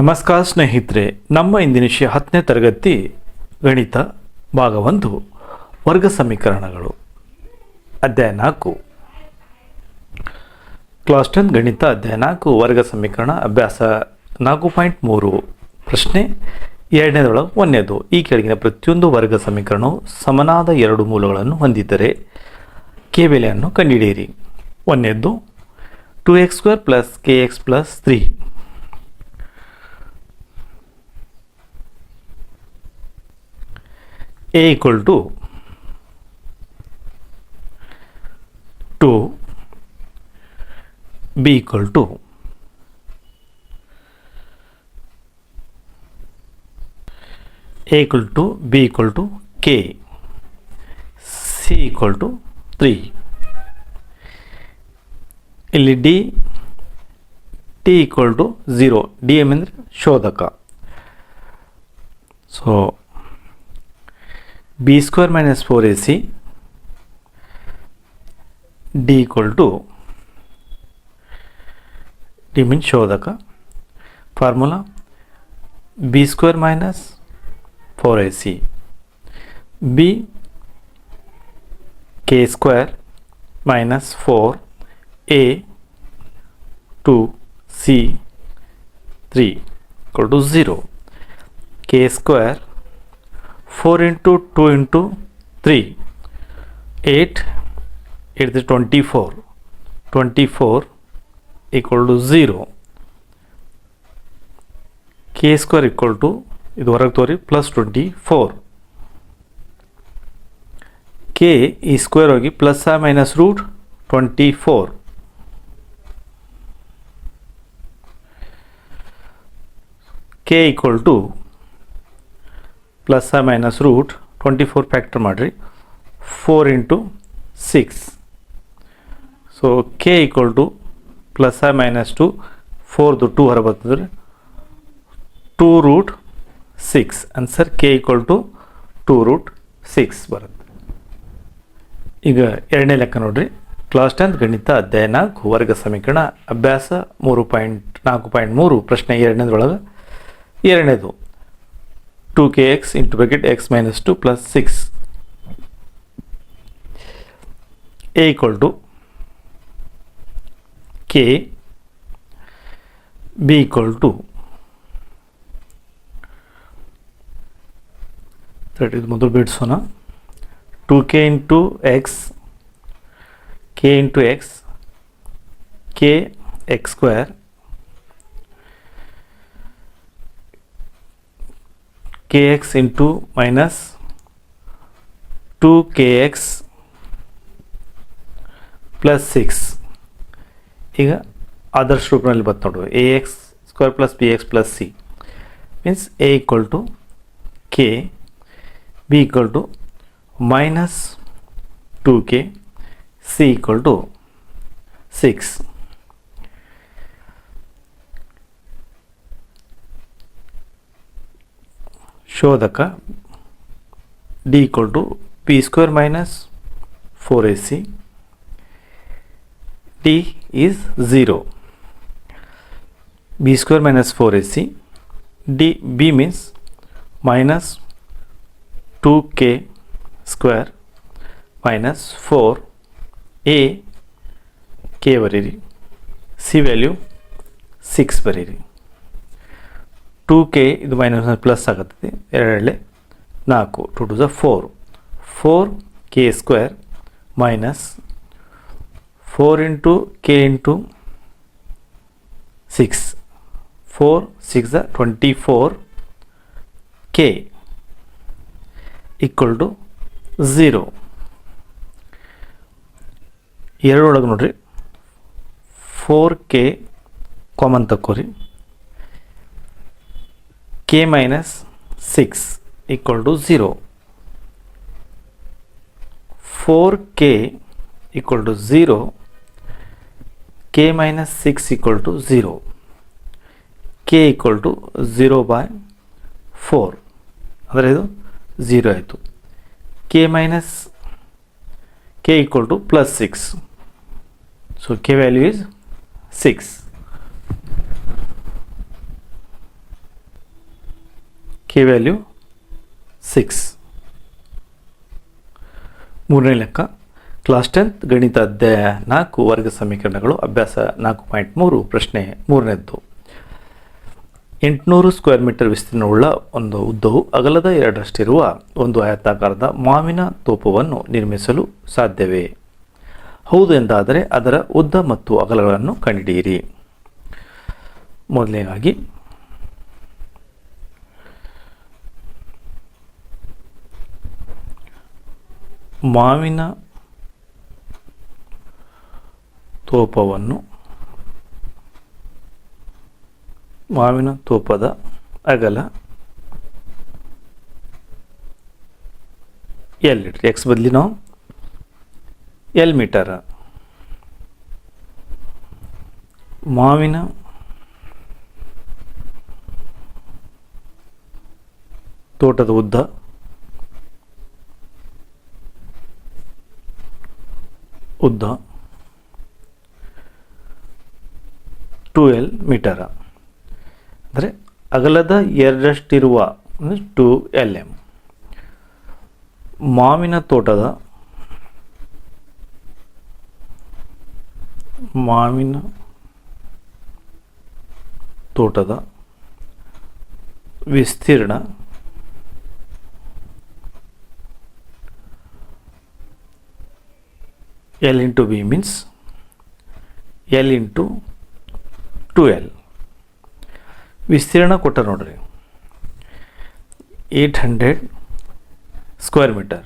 ನಮಸ್ಕಾರ ಸ್ನೇಹಿತರೆ, ನಮ್ಮ ಇಂದಿನ ವಿಷಯ ಹತ್ತನೇ ತರಗತಿ ಗಣಿತ ಭಾಗ ಒಂದು ವರ್ಗ ಸಮೀಕರಣಗಳು, ಅಧ್ಯಾಯ ನಾಲ್ಕು. ಕ್ಲಾಸ್ ಟೆನ್ ಗಣಿತ ಅಧ್ಯಾಯ ನಾಲ್ಕು, ವರ್ಗ ಸಮೀಕರಣ ಅಭ್ಯಾಸ ನಾಲ್ಕು ಪಾಯಿಂಟ್ ಮೂರು. ಪ್ರಶ್ನೆ ಎರಡನೇದೊಳಗೆ ಒಂದನೇದು ಈ ಕೆಳಗಿನ ಪ್ರತಿಯೊಂದು ವರ್ಗ ಸಮೀಕರಣವು ಸಮನಾದ ಎರಡು ಮೂಲಗಳನ್ನು ಹೊಂದಿದ್ದರೆ ಕೆ ಬೆಲೆಯನ್ನು ಕಂಡುಹಿಡಿಯಿರಿ. ಒಂದನೇದ್ದು two X square plus K X plus three a equal to 2 b equal to a equal to b equal to k c equal to 3 ಇಲ್ಲಿ D T equal to zero D M ಅಂದರೆ ಶೋಧಕ so B square minus four A C D equal to D mean ಶೋಧಕ formula B square minus four A C B K square minus four A two C three equal to zero K square 4 into 2 into 3 8 it is 24 24 equal to 0 k square equal to, ಇದು ಹೊರಗೆ ತೋರಿ plus twenty four K ಈ square ಹೋಗಿ plus ಆ minus root twenty four K equal to plus minus root twenty four factor ಮಾಡಿರಿ. Four into six so K equal to plus minus two ಫೋರ್ದು two ಹೊರ ಬರ್ತದ್ರಿ two root six answer K equal to two root six ಬರುತ್ತೆ. ಈಗ ಎರಡನೇ ಲೆಕ್ಕ ನೋಡಿರಿ. Class tenth ಗಣಿತ ಅಧ್ಯಯನ ವರ್ಗ ಸಮೀಕರಣ. ಅಭ್ಯಾಸ ಮೂರು ಪಾಯಿಂಟ್ ನಾಲ್ಕು ಪಾಯಿಂಟ್ ಮೂರು, ಪ್ರಶ್ನೆ ಎರಡನೇದ್ರೊಳಗೆ. ಎರಡನೇದು two K X into bracket X minus two plus six A equal to K B equal to ಇದು ಮೊದಲು ಬಿಡಿಸೋಣ two K into X K into X K X square K X into minus two K X plus six ಈಗ ಆದರ್ಶ ರೂಪದಲ್ಲಿ ಬತ್ತು ನೋಡು. A X square plus B X plus C means A equal to K B equal to minus two K C equal to six ಶೋಧಕ D equal to P square minus four A C D is zero B square minus four A C D B means minus two K square minus four A K ಬರೀರಿ C value six ಬರೀರಿ two K ಇದು minus plus ಆಗುತ್ತದೆ. ಎರಡರಲ್ಲಿ ನಾಲ್ಕು two two ಝ four four K square minus four into K into six four six twenty four K equal to zero ಎರಡರೊಳಗೆ ನೋಡ್ರಿ. Four K common ತಕ್ಕೋರಿ. k minus 6 equal to 0. 4k equal to 0, k minus 6 equal to 0, k equal to 0 by 4. ಅದರ ಇದು 0 ಆಯಿತು k minus k equal to plus 6. So k value is 6. value 6 ಮೂರನೇ ಲೆಕ್ಕ. Class tenth ಗಣಿತ ಅಧ್ಯಾಯ ನಾಲ್ಕು ವರ್ಗ ಸಮೀಕರಣಗಳು, ಅಭ್ಯಾಸ ನಾಲ್ಕು ಪಾಯಿಂಟ್ ಮೂರು, ಪ್ರಶ್ನೆ ಮೂರನೇದ್ದು. ಎಂಟುನೂರು ಸ್ಕ್ವೇರ್ ಮೀಟರ್ ವಿಸ್ತೀರ್ಣವುಳ್ಳ ಒಂದು ಉದ್ದವು ಅಗಲದ ಎರಡರಷ್ಟಿರುವ ಒಂದು ಆಯತಾಕಾರದ ಮಾವಿನ ತೋಪವನ್ನು ನಿರ್ಮಿಸಲು ಸಾಧ್ಯವೇ? ಹೌದು ಎಂದಾದರೆ ಅದರ ಉದ್ದ ಮತ್ತು ಅಗಲಗಳನ್ನು ಕಂಡುಹಿಡಿಯಿರಿ ಮೊದಲನೇದಾಗಿ ಮಾವಿನ ತೋಪವನ್ನು, ಮಾವಿನ ತೋಪದ ಅಗಲ ಎಲ್ ಲೀಟರ್ ಎಕ್ಸ್ ಬದಲಿ ನಾವು ಎಲ್ ಮೀಟರ್ ಮಾವಿನ ತೋಟದ ಉದ್ದ. ಉದ್ದ. Two L metre. ಅಂದರೆ ಅಗಲದ ಎರಡರಷ್ಟಿರುವ ಟು ಎಲ್ ಎಂ ಮಾವಿನ ತೋಟದ ಮಾವಿನ ತೋಟದ ವಿಸ್ತೀರ್ಣ L into B means L into two L ವಿಸ್ತೀರ್ಣ ಕೊಟ್ಟ ನೋಡ್ರಿ. Eight hundred square metre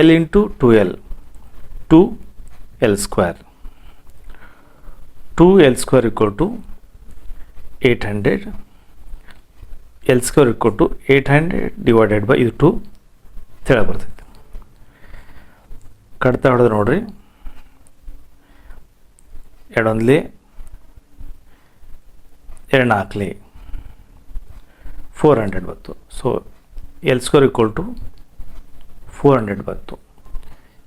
L into two L two L square two L square equal to eight hundred L square equal to eight hundred divided by ಇದು two ತಿಳ ಬರ್ತೈತೆ. ಕಡ್ತಾ ಹೊಡೆದು ನೋಡ್ರಿ. ಎರಡೊಂದ್ಲಿ ಎರಡು ನಾಲ್ಕಲಿ ಫೋರ್ ಹಂಡ್ರೆಡ್ ಬಂತು. So L square equal to four hundred ಬಂತು.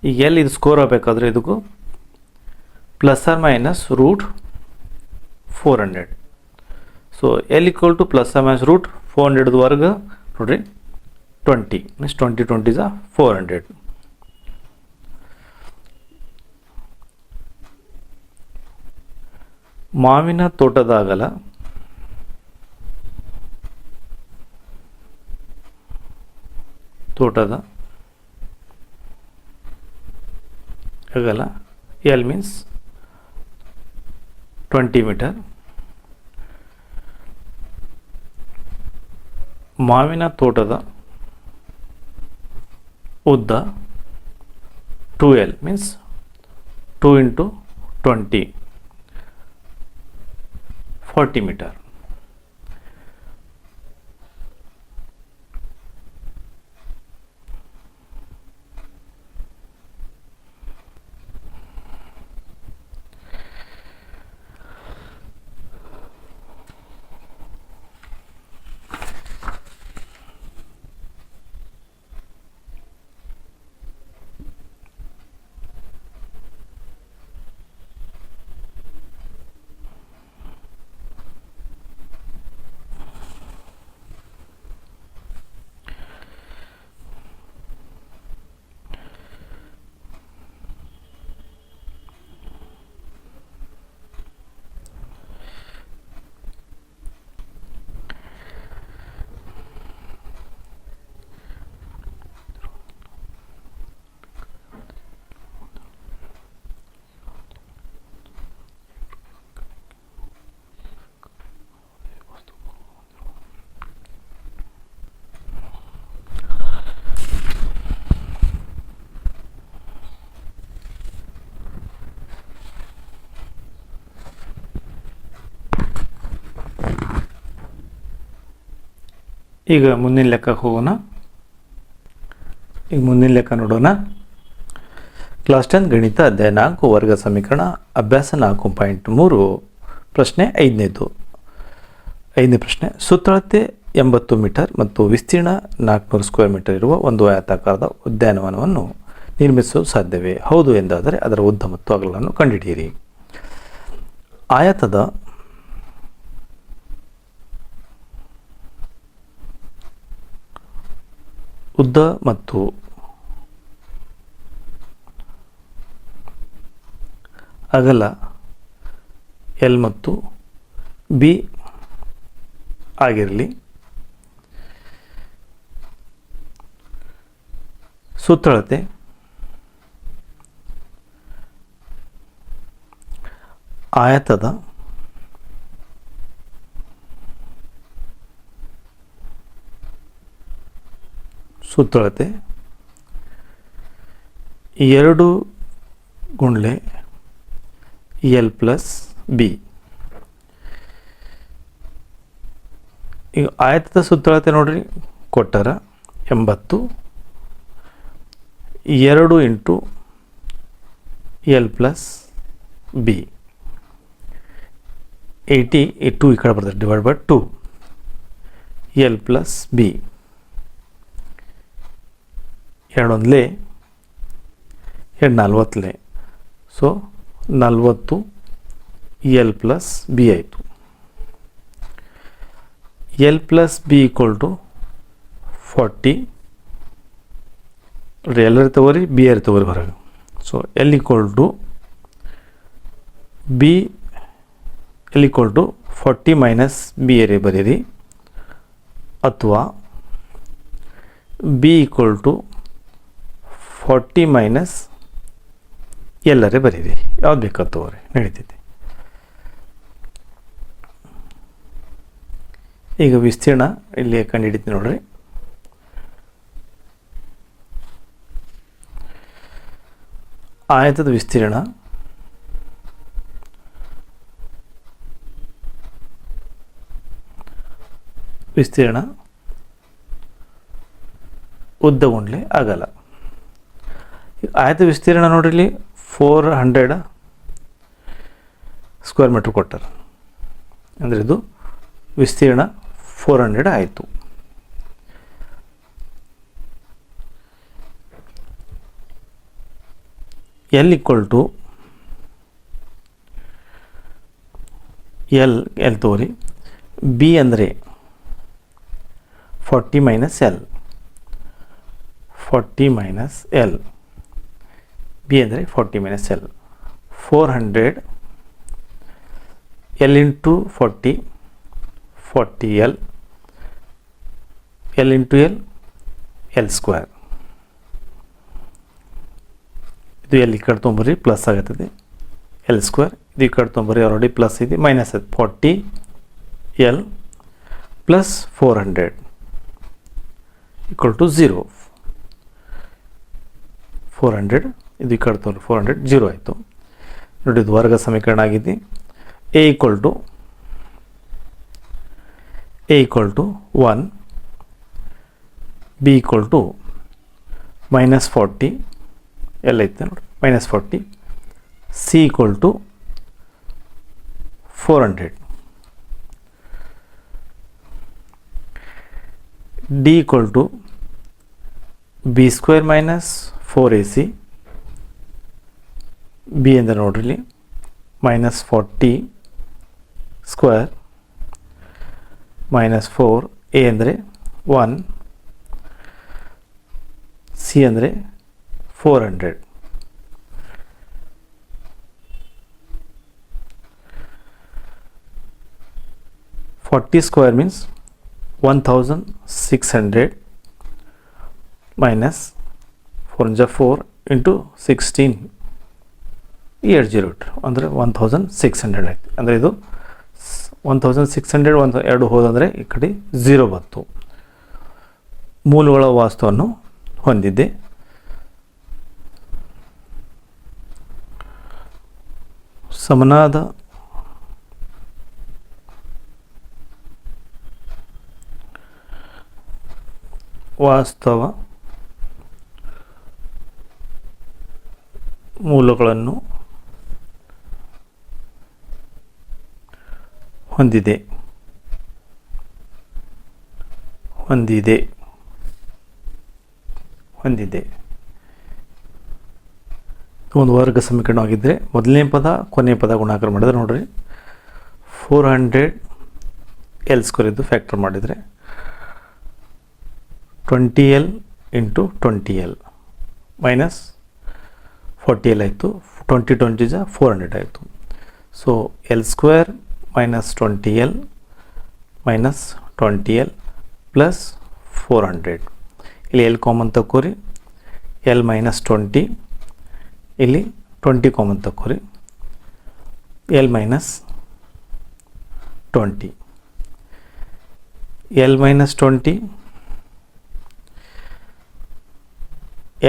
ಈಗ ಎಲ್ಲಿ ಇದು ಸ್ಕೋರ್ ಆಗಬೇಕಾದ್ರೆ ಇದಕ್ಕೂ plus or minus root four hundred so L equal to plus or minus root four ಹಂಡ್ರೆಡ್ವರೆಗೆ ನೋಡಿರಿ ಟ್ವೆಂಟಿ ಮೀನ್ಸ್ ಟ್ವೆಂಟಿ ಟ್ವೆಂಟಿ ಝ ಫೋರ್ ಹಂಡ್ರೆಡ್ ಮಾವಿನ ತೋಟದ ಅಗಲ ತೋಟದ ಅಗಲ ಎಲ್ ಮೀನ್ಸ್ ಟ್ವೆಂಟಿ ಮೀಟರ್ ಮಾವಿನ ತೋಟದ ಉದ್ದ two L means two into twenty forty metre ಈಗ ಮುಂದಿನ ಲೆಕ್ಕಕ್ಕೆ ಹೋಗೋಣ. ಈಗ ಮುಂದಿನ ಲೆಕ್ಕ ನೋಡೋಣ. ಕ್ಲಾಸ್ ಟೆನ್ ಗಣಿತ ಅಧ್ಯಾಯ ನಾಲ್ಕು, ವರ್ಗ ಸಮೀಕರಣ ಅಭ್ಯಾಸ ನಾಲ್ಕು ಪಾಯಿಂಟ್ ಮೂರು, ಪ್ರಶ್ನೆ ಐದನೇದು. ಐದನೇ ಪ್ರಶ್ನೆ, ಸುತ್ತಳತೆ ಎಂಬತ್ತು ಮೀಟರ್ ಮತ್ತು ವಿಸ್ತೀರ್ಣ ನಾಲ್ಕುನೂರು ಸ್ಕ್ವೇರ್ ಮೀಟರ್ ಇರುವ ಒಂದು ಆಯತಾಕಾರದ ಉದ್ಯಾನವನವನ್ನು ನಿರ್ಮಿಸಲು ಸಾಧ್ಯವೇ? ಹೌದು ಎಂದಾದರೆ ಅದರ ಉದ್ದ ಮತ್ತು ಅಗಲವನ್ನು ಕಂಡುಹಿಡಿಯಿರಿ ಆಯತದ ಉದ್ದ ಮತ್ತು ಅಗಲ ಎಲ್ ಮತ್ತು ಬಿ ಆಗಿರಲಿ. ಸುತ್ತಳತೆ ಆಯತದ ಸುತ್ತಳತೆ ಎರಡು ಗುಂಡ್ಲೆ ಎಲ್ ಪ್ಲಸ್ ಬಿ ಈಗ ಆಯತದ ಸುತ್ತಳತೆ ನೋಡ್ರಿ, ಕೊಟ್ಟಾರ ಎಂಬತ್ತು. ಎರಡು into L plus B eighty two ಈ ಕಡೆ ಬರ್ತದೆ divide by two L plus B ಎರಡೊಂದಲೇ ಎರಡು ನಲ್ವತ್ತಲೆ ಸೊ ನಲ್ವತ್ತು ಎಲ್ ಪ್ಲಸ್ ಬಿ ಆಯಿತು. L plus B equal to forty ಎಲ್ಲರ ತಗೋರಿ ಬಿ ಆರ್ ತಗೋರಿ ಹೊರಗೆ. So L equal to B L equal to forty minus B ಎರೆ ಬರೀರಿ. ಅಥವಾ B equal to forty minus ಎಲ್ಲರೇ ಬರೀರಿ. ಯಾವ್ದು ಬೇಕೋ ತಗೋರಿ. ನಡೀತೈತಿ. ಈಗ ವಿಸ್ತೀರ್ಣ ಇಲ್ಲಿ ಕಂಡು ಹಿಡಿತೀನಿ ನೋಡ್ರಿ. ಆಯತದ ವಿಸ್ತೀರ್ಣ ವಿಸ್ತೀರ್ಣ ಉದ್ದ ಉಂಡ್ಲೆ ಆಗಲ್ಲ ಆಯತ ವಿಸ್ತೀರ್ಣ ನೋಡ್ರಿ ಫೋರ್ ಹಂಡ್ರೆಡ್ ಸ್ಕ್ವೇರ್ ಮೀಟ್ರ್ ಕೊಟ್ಟಾರೆ. ಅಂದರೆ ಇದು ವಿಸ್ತೀರ್ಣ ಫೋರ್ ಹಂಡ್ರೆಡ್ ಆಯಿತು. L equal to L L ತೋರಿ. ಬಿ ಅಂದರೆ forty minus L forty minus L B ಅಂದರೆ forty minus L four hundred L into forty forty L L into L L square ಇದು L ಈ ಕಡೆ ತೊಗೊಂಬರ್ರಿ plus ಆಗತ್ತದೆ. L square ಇದು ಈ ಕಡೆ ತೊಗೊಂಬರ್ರಿ ಆಲ್ರೆಡಿ ಪ್ಲಸ್ ಇದೆ ಮೈನಸ್ ಅದು forty L plus four hundred equal to zero four hundred ಇದು ಈ ಕಡೆ ತೋರಿ ಫೋರ್ ಹಂಡ್ರೆಡ್ ಜೀರೋ ಆಯಿತು. ನೋಡಿ, ಇದು ವರ್ಗ ಸಮೀಕರಣ ಆಗಿದೆ. A equal to A equal to one B equal to minus forty ಎಲ್ಲ ಐತೆ ನೋಡಿ minus forty C equal to four hundred D equal to B square minus four A C B ಅಂದರೆ ನೋಡ್ರಿ ಇಲ್ಲಿ minus forty square minus four A ಅಂದರೆ one C ಅಂದರೆ four hundred forty square means one thousand six hundred minus four ಜ four into sixteen eight zero ಇಟ್ರು ಅಂದರೆ one thousand six hundred ಆಯ್ತು. ಅಂದರೆ ಇದು ಒನ್ ಥೌಸಂಡ್ ಸಿಕ್ಸ್ ಹಂಡ್ರೆಡ್ ಒಂದು ಎರಡು ಹೋದಂದರೆ ಈ ಕಡೆ ಝೀರೋ ಬಂತು. ಮೂಲಗಳ ವಾಸ್ತುವನ್ನು ಹೊಂದಿದ್ದೆ. ಸಮನಾದ ವಾಸ್ತವ ಮೂಲಗಳನ್ನು ಹೊಂದಿದೆ. ಹೊಂದಿದೆ. ಹೊಂದಿದೆ. ಒಂದು ವರ್ಗ ಸಮೀಕರಣವಾಗಿದ್ದರೆ ಮೊದಲನೇ ಪದ, ಕೊನೆಯ ಪದ ಗುಣಾಕಾರ ಮಾಡಿದ್ರೆ ನೋಡ್ರಿ. ಫೋರ್ ಹಂಡ್ರೆಡ್ ಎಲ್ ಸ್ಕ್ವೇರ್ ಇದ್ದು ಫ್ಯಾಕ್ಟರ್ ಮಾಡಿದರೆ twenty L into twenty L minus forty L ಆಯಿತು. ಟ್ವೆಂಟಿ ಟ್ವೆಂಟಿ ಜ ಫೋರ್ ಹಂಡ್ರೆಡ್ ಆಯಿತು. So L square minus twenty L plus four hundred ಇಲ್ಲಿ ಎಲ್ ಕಾಮನ್ ತಗೋರಿ ಎಲ್ ಮೈನಸ್ ಟ್ವೆಂಟಿ ಇಲ್ಲಿ twenty common ತಗೋರಿ L minus twenty L minus twenty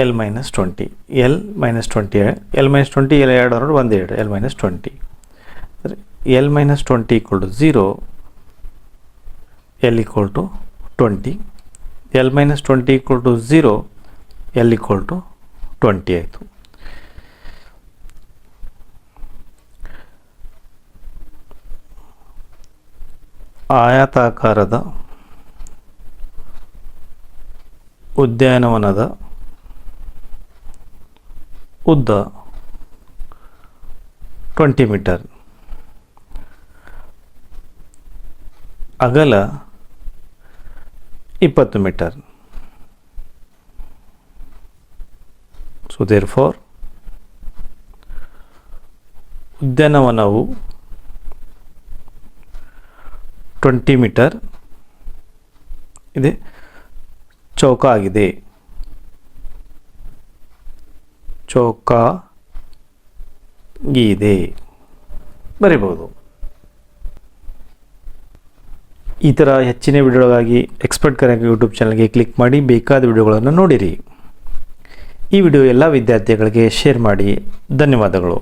L minus twenty L minus twenty L minus twenty L ಎರಡು ಎರಡು ಒಂದು ಎರಡು L minus twenty L minus twenty equal to zero L equal to twenty L minus twenty equal to zero L equal to twenty ಆಯಿತು. ಆಯತಾಕಾರದ ಉದ್ಯಾನವನದ ಉದ್ದ twenty metre ಅಗಲ ಇಪ್ಪತ್ತು ಮೀಟರ್. ಸೊ ದೇರ್ ಫಾರ್ ಉದ್ಯಾನವನವು ಟ್ವೆಂಟಿ ಮೀಟರ್. ಇದೆ. ಚೌಕ ಆಗಿದೆ. ಚೌಕ ಗಿದೆ ಬರಿಬಹುದು. ಈ ಥರ ಹೆಚ್ಚಿನ ವಿಡಿಯೋಗಾಗಿ ಎಕ್ಸ್ಪರ್ಟ್ ಕರೆಂಟ್ ಯೂಟ್ಯೂಬ್ ಚಾನಲ್ಗೆ ಕ್ಲಿಕ್ ಮಾಡಿ ಬೇಕಾದ ವಿಡಿಯೋಗಳನ್ನು ನೋಡಿರಿ. ಈ ವಿಡಿಯೋ ಎಲ್ಲ ವಿದ್ಯಾರ್ಥಿಗಳಿಗೆ ಶೇರ್ ಮಾಡಿ. ಧನ್ಯವಾದಗಳು.